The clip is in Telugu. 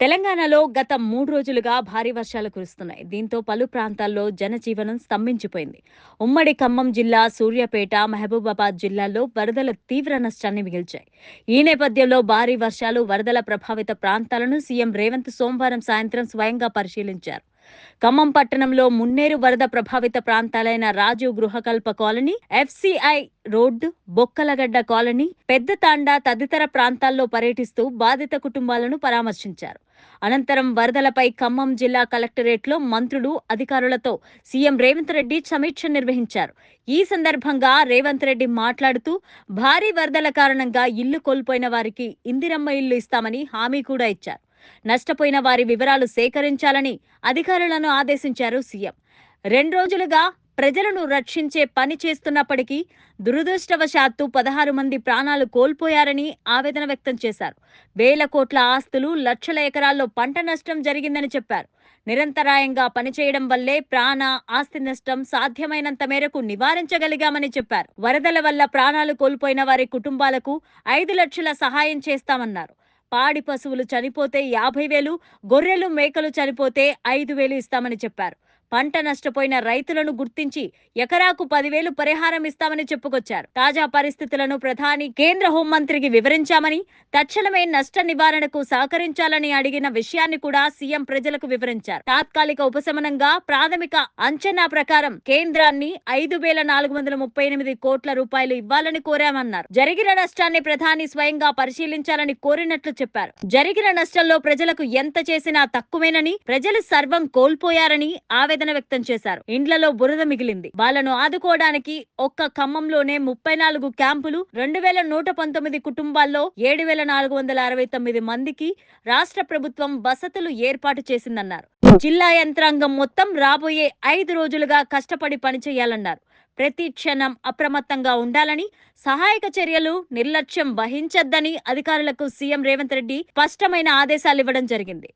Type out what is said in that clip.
తెలంగాణలో గత మూడు రోజులుగా భారీ వర్షాలు కురుస్తున్నాయి. దీంతో పలు ప్రాంతాల్లో జనజీవనం స్తంభించిపోయింది. ఉమ్మడి ఖమ్మం జిల్లా సూర్యాపేట మహబూబాబాద్ జిల్లాల్లో వరదల తీవ్ర నష్టాన్ని మిగిల్చాయి. ఈ నేపథ్యంలో భారీ వర్షాలు వరదల ప్రభావిత ప్రాంతాలను సీఎం రేవంత్ సోమవారం సాయంత్రం స్వయంగా పరిశీలించారు. ఖమ్మం పట్టణంలో మున్నేరు వరద ప్రభావిత ప్రాంతాలైన Raju Gruhakalpa colony FCI road Bokkalagadda colony Pedda Thanda తదితర ప్రాంతాల్లో పర్యటిస్తూ బాధిత కుటుంబాలను పరామర్శించారు. అనంతరం వరదలపై ఖమ్మం జిల్లా కలెక్టరేట్లో మంత్రులు అధికారులతో సీఎం రేవంత్ రెడ్డి సమీక్ష నిర్వహించారు. ఈ సందర్భంగా రేవంత్ రెడ్డి మాట్లాడుతూ భారీ వరదల కారణంగా ఇల్లు కోల్పోయిన వారికి ఇందిరమ్మ ఇల్లు ఇస్తామని హామీ కూడా ఇచ్చారు. నష్టపోయిన వారి వివరాలు సేకరించాలని అధికారులను ఆదేశించారు సీఎం. రెండు రోజులుగా ప్రజలను రక్షించే పని చేస్తున్నప్పటికీ దురదృష్టవశాత్తు పదహారు మంది ప్రాణాలు కోల్పోయారని ఆవేదన వ్యక్తం చేశారు. వేల కోట్ల ఆస్తులు లక్షల ఎకరాల్లో పంట నష్టం జరిగిందని చెప్పారు. నిరంతరాయంగా పనిచేయడం వల్లే ప్రాణ ఆస్తి నష్టం సాధ్యమైనంత మేరకు నివారించగలిగామని చెప్పారు. వరదల వల్ల ప్రాణాలు కోల్పోయిన వారి కుటుంబాలకు ఐదు లక్షల సహాయం చేస్తామన్నారు. పాడి పశువులు చనిపోతే యాభై వేలు గొర్రెలు మేకలు చనిపోతే ఐదు వేలు ఇస్తామని చెప్పారు. పంట నష్టపోయిన రైతులను గుర్తించి ఎకరాకు పదివేలు పరిహారం ఇస్తామని చెప్పుకొచ్చారు. తాజా పరిస్థితులను ప్రధాని కేంద్ర హోంమంత్రికి వివరించామని తక్షణమే నష్ట నివారణకు సహకరించాలని అడిగిన విషయాన్ని కూడా సీఎం ప్రజలకు వివరించారు. తాత్కాలిక ఉపశమనంగా ప్రాథమిక అంచనా ప్రకారం కేంద్రాన్ని ఐదు వేల నాలుగు వందల ముప్పై ఎనిమిది కోట్ల రూపాయలు ఇవ్వాలని కోరామన్నారు. జరిగిన నష్టాన్ని ప్రధాని స్వయంగా పరిశీలించాలని కోరినట్లు చెప్పారు. జరిగిన నష్టంలో ప్రజలకు ఎంత చేసినా తక్కువేనని ప్రజలు సర్వం కోల్పోయారని ఆవేదన వ్యక్తం చేశారు. ఇండ్లలో బురద మిగిలింది. వాళ్ళను ఆదుకోవడానికి ఒక్క ఖమ్మంలోనే ముప్పై నాలుగు క్యాంపులు రెండు వేల నూట పంతొమ్మిది కుటుంబాల్లో ఏడు వేల నాలుగు వందల అరవై తొమ్మిది మందికి రాష్ట్ర ప్రభుత్వం వసతులు ఏర్పాటు చేసిందన్నారు. జిల్లా యంత్రాంగం మొత్తం రాబోయే ఐదు రోజులుగా కష్టపడి పనిచేయాలన్నారు. ప్రతి క్షణం అప్రమత్తంగా ఉండాలని సహాయక చర్యలు నిర్లక్ష్యం వహించొద్దని అధికారులకు సీఎం రేవంత్ రెడ్డి స్పష్టమైన ఆదేశాలు ఇవ్వడం జరిగింది.